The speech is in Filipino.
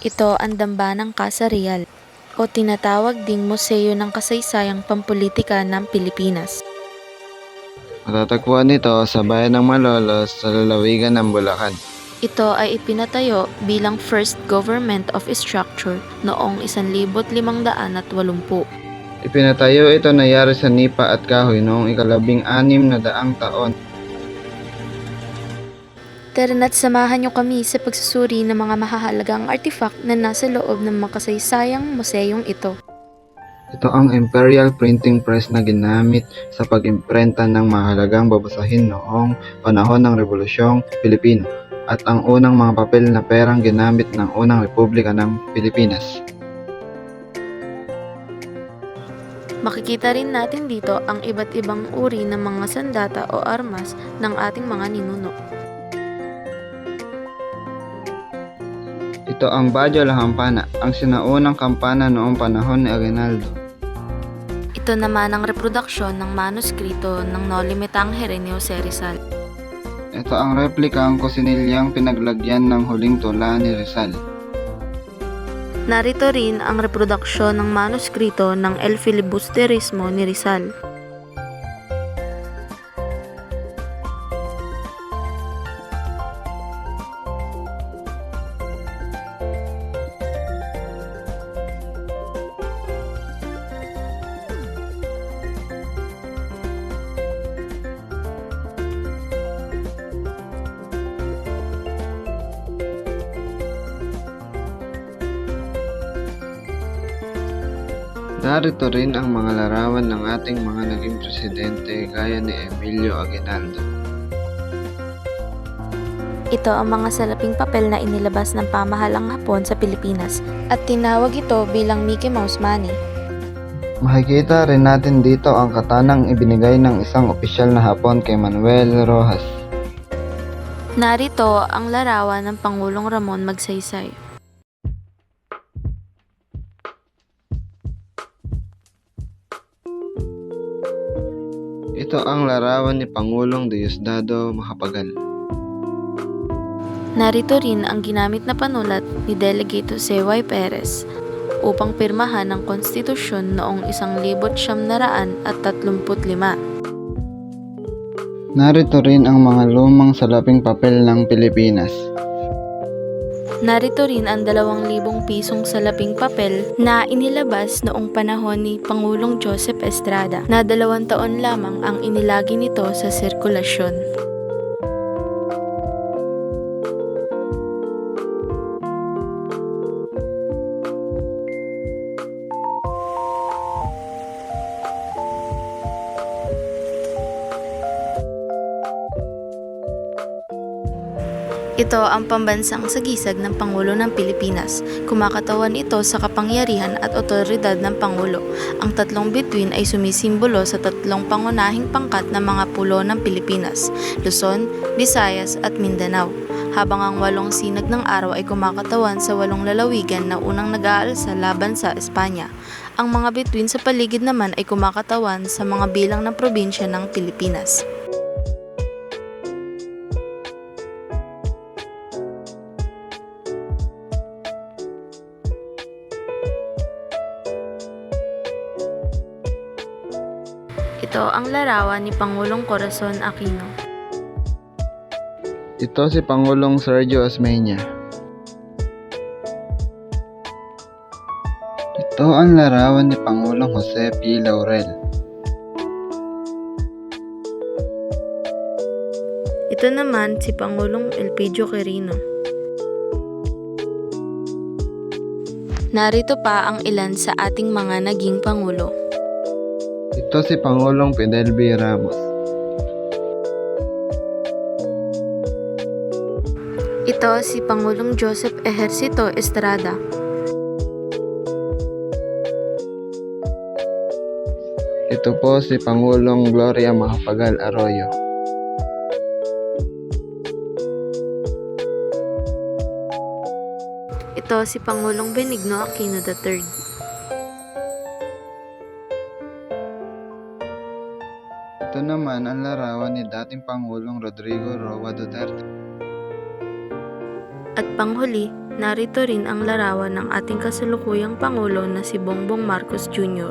Ito ang dambanang Casa Real o tinatawag ding Museo ng Kasaysayang Pampolitika ng Pilipinas. Matatagpuan ito sa bayan ng Malolos sa lalawigan ng Bulacan. Ito ay ipinatayo bilang first government of structure noong 1580. Ipinatayo ito na yari sa nipa at kahoy noong ikalabing anim na daang taon. Tara na't samahan niyo kami sa pagsusuri ng mga mahahalagang artifact na nasa loob ng makasaysayang museyong ito. Ito ang Imperial Printing Press na ginamit sa pag-imprenta ng mahalagang babasahin noong panahon ng Rebolusyong Pilipino at ang unang mga papel na perang ginamit ng unang Republika ng Pilipinas. Makikita rin natin dito ang iba't ibang uri ng mga sandata o armas ng ating mga ninuno. Ito ang Badyo La Campana, ang sinaunang kampana noong panahon ni Aguinaldo. Ito naman ang reproduksyon ng manuskrito ng Nolimitang Herenio Rizal. Ito ang replika ang kusinilyang pinaglagyan ng huling tula ni Rizal. Narito rin ang reproduksyon ng manuskrito ng El Filibusterismo ni Rizal. Narito rin ang mga larawan ng ating mga naging presidente gaya ni Emilio Aguinaldo. Ito ang mga salaping papel na inilabas ng pamahalang Hapon sa Pilipinas at tinawag ito bilang Mickey Mouse Money. Makikita rin natin dito ang katanang ibinigay ng isang opisyal na Hapon kay Manuel Rojas. Narito ang larawan ng Pangulong Ramon Magsaysay. Ito ang larawan ni Pangulong Diosdado Macapagal. Narito rin ang ginamit na panulat ni Delegate Jose Y. Perez upang pirmahan ng konstitusyon noong 1935. Narito rin ang mga lumang salaping papel ng Pilipinas. Narito rin ang 2,000 pisong salaping papel na inilabas noong panahon ni Pangulong Joseph Estrada na dalawang taon lamang ang inilagi nito sa sirkulasyon. Ito ang pambansang sagisag ng Pangulo ng Pilipinas. Kumakatawan ito sa kapangyarihan at otoridad ng Pangulo. Ang tatlong bituin ay sumisimbolo sa tatlong pangunahing pangkat ng mga pulo ng Pilipinas, Luzon, Visayas at Mindanao. Habang ang walong sinag ng araw ay kumakatawan sa walong lalawigan na unang nag-aalsa laban sa Espanya. Ang mga bituin sa paligid naman ay kumakatawan sa mga bilang ng probinsya ng Pilipinas. Ito ang larawan ni Pangulong Corazon Aquino. Ito si Pangulong Sergio Osmeña. Ito ang larawan ni Pangulong Jose P. Laurel. Ito naman si Pangulong Elpidio Quirino. Narito pa ang ilan sa ating mga naging Pangulo. Ito si Pangulong Fidel B. Ramos. Ito si Pangulong Joseph Ejercito Estrada. Ito po si Pangulong Gloria Macapagal Arroyo. Ito si Pangulong Benigno Aquino III. Ito naman ang larawan ni dating Pangulong Rodrigo Roa Duterte. At panghuli, Narito rin ang larawan ng ating kasalukuyang Pangulo na si Bongbong Marcos Jr.